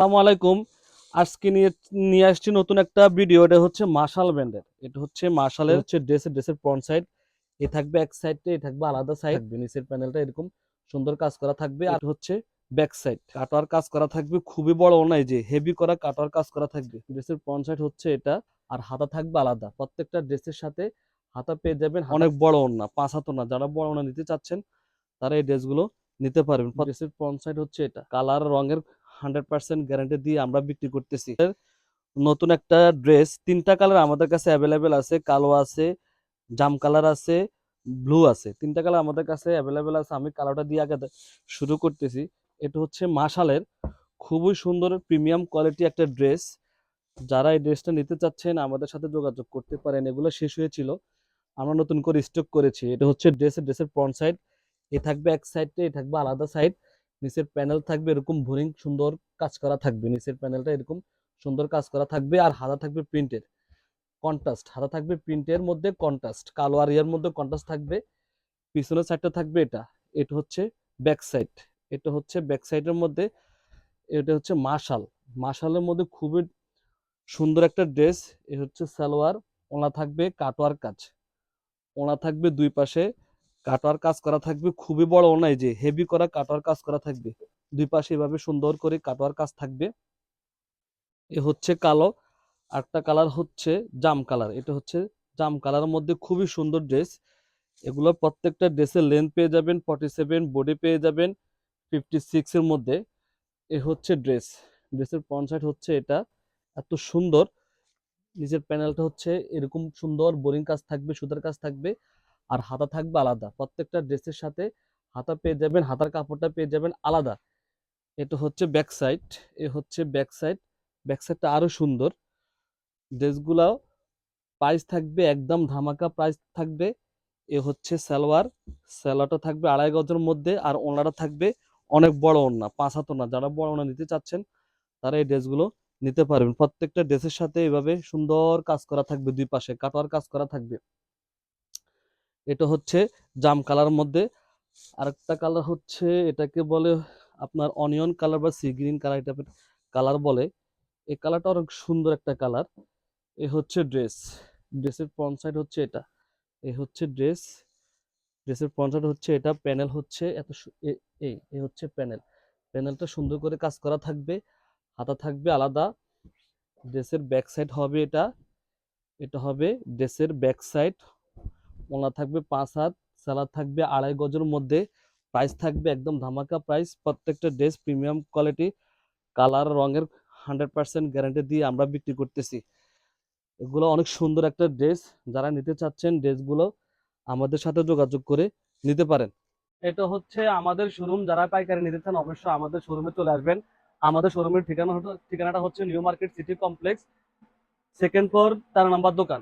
আসসালামু আলাইকুম। আজকে নিয়ে নিয়ে আসছি নতুন একটা ভিডিও। এটা হচ্ছে মার্শাল ব্র্যান্ডের এটা হচ্ছে মার্শালের হচ্ছে ড্রেসের ড্রেসের ফ্রন্ট সাইড এ থাকবে এক সাইডে এ থাকবে আলাদা সাইড নিচের প্যানেলটা এরকম সুন্দর কাজ করা থাকবে। আর হচ্ছে ব্যাক সাইড কাটোয়ার কাজ করা থাকবে খুবই বড় নয় যে হেভি করা কাটোয়ার কাজ করা থাকবে। ড্রেসের ফ্রন্ট সাইড হচ্ছে এটা। আর হাতা থাকবে আলাদা। প্রত্যেকটা ড্রেসের সাথে হাতা পেয়ে যাবেন। অনেক বড় ওড়না পাঁচ হাত না। যারা বড় ওড়না নিতে চাচ্ছেন তারা এই ড্রেসগুলো নিতে পারবেন। ড্রেসের ফ্রন্ট সাইড হচ্ছে এটা। কালার রঙের হান্ড্রেড পার্সেন্ট গ্যারান্টি দিয়ে আমরা বিক্রি করতেছি। নতুন একটা ড্রেস তিনটা কালার আমাদের কাছে অ্যাভেলেবেল আছে। কালো আছে, জাম কালার আছে ব্লু আছে। তিনটা কালার আমাদের কাছে অ্যাভেলেবেল আছে। আমি কালোটা দিয়ে আগে শুরু করতেছি। এটা হচ্ছে মাশালের খুবই সুন্দর প্রিমিয়াম কোয়ালিটি একটা ড্রেস যারা এই ড্রেসটা নিতে চাচ্ছেন, আমাদের সাথে যোগাযোগ করতে পারেন। এগুলো শেষ হয়েছিল। আমরা নতুন করে স্টক করেছি। এটা হচ্ছে ড্রেসের ড্রেসের ফ্রন্ট সাইড এ থাকবে এক সাইডে এ থাকবে আলাদা সাইড নিচের প্যানেল থাকবে এরকম বোরিং সুন্দর কাজ করা থাকবে। নিচের প্যানেলটা এরকম সুন্দর কাজ করা থাকবে আর হাতা থাকবে প্রিন্টের কন্ট্রাস্ট হাতা থাকবে প্রিন্টের মধ্যে কন্ট্রাস্ট কালো আর ইয়ার মধ্যে কন্ট্রাস্ট থাকবে। পিছনের সাইডটা থাকবে এটা। এটা হচ্ছে ব্যাক সাইড এটা হচ্ছে ব্যাক সাইডের মধ্যে, এটা হচ্ছে মাশাল মাশালের মধ্যে খুবই সুন্দর একটা ড্রেস এ হচ্ছে সালোয়ার, ওনা থাকবে কাটোয়ার কাজ। ওনা থাকবে দুই পাশে কাটোয়ার কাজ করা থাকবে, খুবই বড় ওনাই যে হেভি করা কাটোয়ার কাজ করা থাকবে। দুই পাশে এভাবে সুন্দর করে কাটোয়ার কাজ থাকবে। এ হচ্ছে কালো, আরেকটা কালার হচ্ছে জাম কালার এটা হচ্ছে জাম কালারের মধ্যে খুবই সুন্দর ড্রেস এগুলো প্রত্যেকটা ড্রেসের লেন্থ পেয়ে যাবেন ফর্টি সেভেন বডি পেয়ে যাবেন ফিফটি সিক্সের মধ্যে। এ হচ্ছে ড্রেস ড্রেসের সাইড হচ্ছে এটা, এত সুন্দর। নিচের প্যানেলটা হচ্ছে এরকম সুন্দর বোরিং কাজ থাকবে, সুতার কাজ থাকবে। আর হাতা থাকবে আলাদা। প্রত্যেকটা ড্রেসের সাথে হাতা পেয়ে যাবেন, হাতার কাপড়টা পেয়ে যাবেন আলাদা। এটা হচ্ছে ব্যাক সাইড এ হচ্ছে ব্যাক সাইড ব্যাক সাইডটা আরও সুন্দর। ড্রেসগুলাও প্রাইস থাকবে একদম ধামাকা প্রাইস থাকবে। এ হচ্ছে সালোয়ার। সালোয়ারটা থাকবে আড়াই গজের মধ্যে আর ওনাটা থাকবে অনেক বড় ওড়না, পাঁচ হাত ওড়না। যারা বড় ওড়না নিতে চাচ্ছেন, তারা এই ড্রেসগুলো নিতে পারবেন। প্রত্যেকটা ড্রেসের সাথে এভাবে সুন্দর কাজ করা থাকবে দুই পাশে কাটোয়ার কাজ করা থাকবে। এটা হচ্ছে জাম কালার মধ্যে। আরেকটা কালার হচ্ছে এটাকে বলে আপনার অনিয়ন কালার বা সি গ্রিন কালার টাইপের কালার বলে। এই কালারটা অনেক সুন্দর একটা কালার। এ হচ্ছে ড্রেস। ড্রেসের ফ্রন্ট সাইড হচ্ছে এটা। এ হচ্ছে ড্রেস। ড্রেসের ফ্রন্ট সাইড হচ্ছে এটা। প্যানেল হচ্ছে এত এই এ হচ্ছে প্যানেল। প্যানেলটা সুন্দর করে কাজ করা থাকবে। হাতা থাকবে আলাদা। ড্রেসের ব্যাক সাইড হবে এটা। এটা হবে ড্রেসের ব্যাক সাইড। ওনা থাকবে পাঁচ হাত সালাদ থাকবে আড়াই গজের মধ্যে প্রাইস থাকবে একদম ধামাকা প্রাইস প্রত্যেকটা ড্রেস প্রিমিয়াম কোয়ালিটি কালার রঙের হান্ড্রেড পার্সেন্ট গ্যারান্টি দিয়ে আমরা বিক্রি করতেছি। এগুলো অনেক সুন্দর একটা ড্রেস যারা নিতে চাচ্ছেন ড্রেসগুলো আমাদের সাথে যোগাযোগ করে নিতে পারেন। এটা হচ্ছে আমাদের শোরুম যারা পাইকারি নিতে চান অবশ্যই আমাদের শোরুমে চলে আসবেন। আমাদের শোরুমের ঠিকানা ঠিকানাটা হচ্ছে new market city complex second floor তেরো নম্বর দোকান।